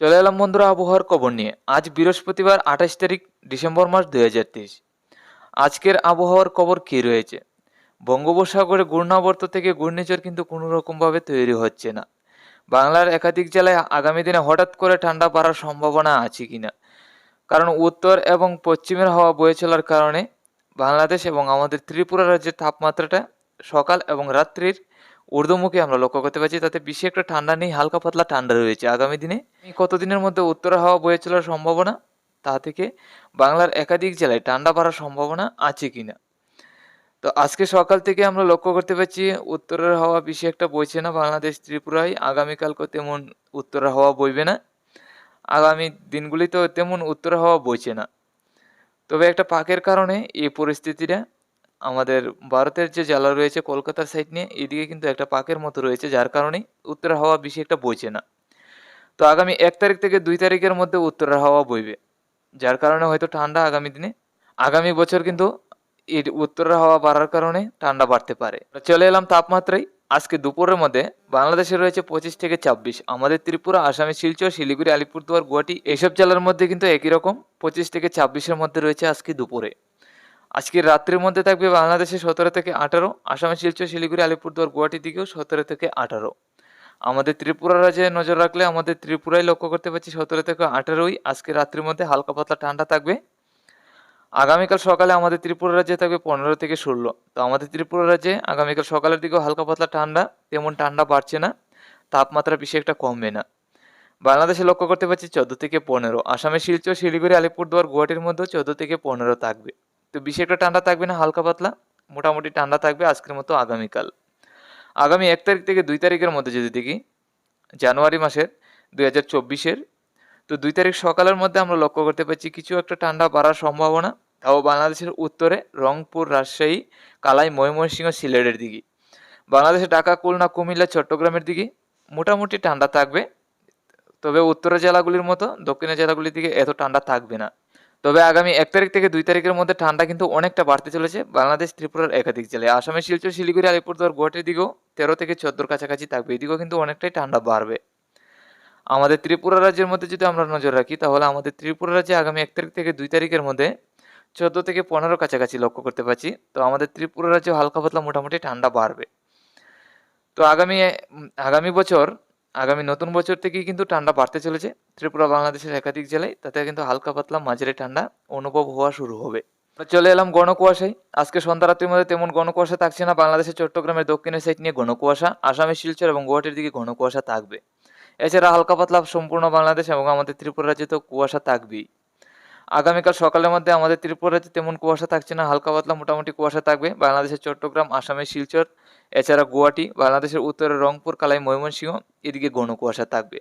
চলে এলাম বন্ধুরা আবহাওয়ার খবর নিয়ে। আজ বৃহস্পতিবার আঠাশ তারিখ, ডিসেম্বর মাস দুই হাজার তেইশ। আজকের আবহাওয়ার খবর কী রয়েছে? বঙ্গোপসাগরে ঘূর্ণাবর্ত থেকে ঘূর্ণিঝড় কিন্তু কোনো রকমভাবে তৈরি হচ্ছে না। বাংলার একাধিক জেলায় আগামী দিনে হঠাৎ করে ঠান্ডা বাড়ার সম্ভাবনা আছে কিনা? কারণ উত্তর এবং পশ্চিমের হাওয়া বয়ে চলার কারণে বাংলাদেশ এবং আমাদের ত্রিপুরা রাজ্যের তাপমাত্রাটা সকাল এবং রাত্রির ঊর্ধ্বমুখী আমরা লক্ষ্য করতে পারছি, তাতে বেশি একটা ঠান্ডা নেই, হালকা পাতলা ঠান্ডা রয়েছে। আগামী দিনে কতদিনের মধ্যে উত্তরের হাওয়া বয়ে চলার সম্ভাবনা তা থেকে বাংলার একাধিক জেলায় ঠান্ডা বাড়ার সম্ভাবনা আছে কিনা? তো আজকে সকাল থেকে আমরা লক্ষ্য করতে পারছি, উত্তরের হাওয়া বেশি একটা বইছে না, বাংলাদেশ, ত্রিপুরায় আগামীকালকে তেমন উত্তরের হাওয়া বইবে না। আগামী দিনগুলিতেও তেমন উত্তরের হাওয়া বইছে না। তবে একটা পাকের কারণে এই পরিস্থিতিটা আমাদের ভারতের যে জেলা রয়েছে কলকাতার সাইড নিয়ে, এদিকে কিন্তু একটা পাকের মতো রয়েছে, যার কারণে উত্তরের হাওয়া বেশি একটা বইছে না। তো আগামী এক তারিখ থেকে দুই তারিখের মধ্যে উত্তরের হাওয়া বইবে, যার কারণে হয়তো ঠান্ডা আগামী দিনে। আগামী বছর কিন্তু এর উত্তরের হাওয়া বাড়ার কারণে ঠান্ডা বাড়তে পারে। চলে এলাম তাপমাত্রায়। আজকে দুপুরের মধ্যে বাংলাদেশে রয়েছে পঁচিশ থেকে ছাব্বিশ, আমাদের ত্রিপুরা, আসামে শিলচর, শিলিগুড়ি, আলিপুরদুয়ার, গুয়াহাটি এইসব জেলার মধ্যে কিন্তু একই রকম, পঁচিশ থেকে ছাব্বিশের মধ্যে রয়েছে আজকে দুপুরে। আজকে রাত্রির মধ্যে থাকবে বাংলাদেশে সতেরো থেকে আঠারো, আসামে শিলচর, শিলিগুড়ি, আলিপুরদুয়ার, গুয়াহাটি দিকেও সতেরো থেকে আঠারো। আমাদের ত্রিপুরা রাজ্যে নজর রাখলে আমাদের ত্রিপুরায় লক্ষ্য করতে পারছি সতেরো থেকে আঠারোই। আজকে রাত্রির মধ্যে হালকা পাতলা ঠান্ডা থাকবে। আগামীকাল সকালে আমাদের ত্রিপুরা রাজ্যে থাকবে পনেরো থেকে ষোলো। তো আমাদের ত্রিপুরা রাজ্যে আগামীকাল সকালের দিকেও হালকা পাতলা ঠান্ডা, তেমন ঠান্ডা বাড়ছে না। তাপমাত্রা বেশি একটা কমবে না। বাংলাদেশে লক্ষ্য করতে পারছি চোদ্দ থেকে পনেরো। আসামে শিলচর, শিলিগুড়ি, আলিপুরদুয়ার, গুয়াহাটির মধ্যেও চোদ্দ থেকে পনেরো থাকবে। তো বেশি একটা ঠান্ডা থাকবে না, হালকা পাতলা, মোটামুটি ঠান্ডা থাকবে আজকের মতো আগামীকাল। আগামী এক তারিখ থেকে দুই তারিখের মধ্যে যদি দেখি, জানুয়ারি মাসের দুই হাজার চব্বিশের, তো দুই তারিখ সকালের মধ্যে আমরা লক্ষ্য করতে পারছি কিছু একটা ঠান্ডা বাড়ার সম্ভাবনা, তাও বাংলাদেশের উত্তরে রংপুর, রাজশাহী, কালাই, ময়মনসিংহ, সিলেটের দিকে। বাংলাদেশের ঢাকা, খুলনা, কুমিল্লা, চট্টগ্রামের দিকে মোটামুটি ঠান্ডা থাকবে, তবে উত্তরের জেলাগুলির মতো দক্ষিণের জেলাগুলির দিকে এত ঠান্ডা থাকবে না। তবে আগামী এক তারিখ থেকে দুই তারিখের মধ্যে ঠান্ডা কিন্তু অনেকটা বাড়তে চলেছে বাংলাদেশ, ত্রিপুরার একাধিক জেলায়। আসামের শিলচর, শিলিগুড়ি, আলিপুরদুয়ার, গুয়াহাটির দিকেও তেরো থেকে চোদ্দোর কাছাকাছি থাকবে। এদিকেও কিন্তু অনেকটাই ঠান্ডা বাড়বে। আমাদের ত্রিপুরা রাজ্যের মধ্যে যদি আমরা নজর রাখি, তাহলে আমাদের ত্রিপুরা রাজ্যে আগামী এক তারিখ থেকে দুই তারিখের মধ্যে চোদ্দ থেকে পনেরো কাছাকাছি লক্ষ্য করতে পারছি। তো আমাদের ত্রিপুরা রাজ্যে হালকা পাতলা মোটামুটি ঠান্ডা বাড়বে। তো আগামী আগামী বছর আগামী নতুন বছর থেকেই কিন্তু ঠান্ডা বাড়তে চলেছে। ত্রিপুরা, বাংলাদেশের একাধিক জেলায় তাতে কিন্তু হালকা পাতলা মাঝারি ঠান্ডা অনুভব হওয়া শুরু হবে। চলে এলাম গণকুয়াশায়। আজকে সন্ধ্যা রাত্রির মধ্যে তেমন গণকুয়াশা থাকছে না। বাংলাদেশের চট্টগ্রামের দক্ষিণের সাইড নিয়ে ঘনকুয়াশা আসামের শিলচর এবং গুয়াহাটির দিকে ঘনকুয়াশা থাকবে। এছাড়া হালকা পাতলা সম্পূর্ণ বাংলাদেশ এবং আমাদের ত্রিপুরা রাজ্যে তো কুয়াশা থাকবেই। আগামীকাল সকালের মধ্যে আমাদের ত্রিপুরা রাজ্যে তেমন কুয়াশা থাকছে না, হালকা পাতলা মোটামুটি কুয়াশা থাকবে। বাংলাদেশের চট্টগ্রাম, আসামের শিলচর, এছাড়া গুয়াহাটি, বাংলাদেশের উত্তরে রংপুর, কালাই, ময়মনসিংহ, এদিকে ঘন কুয়াশা থাকবে।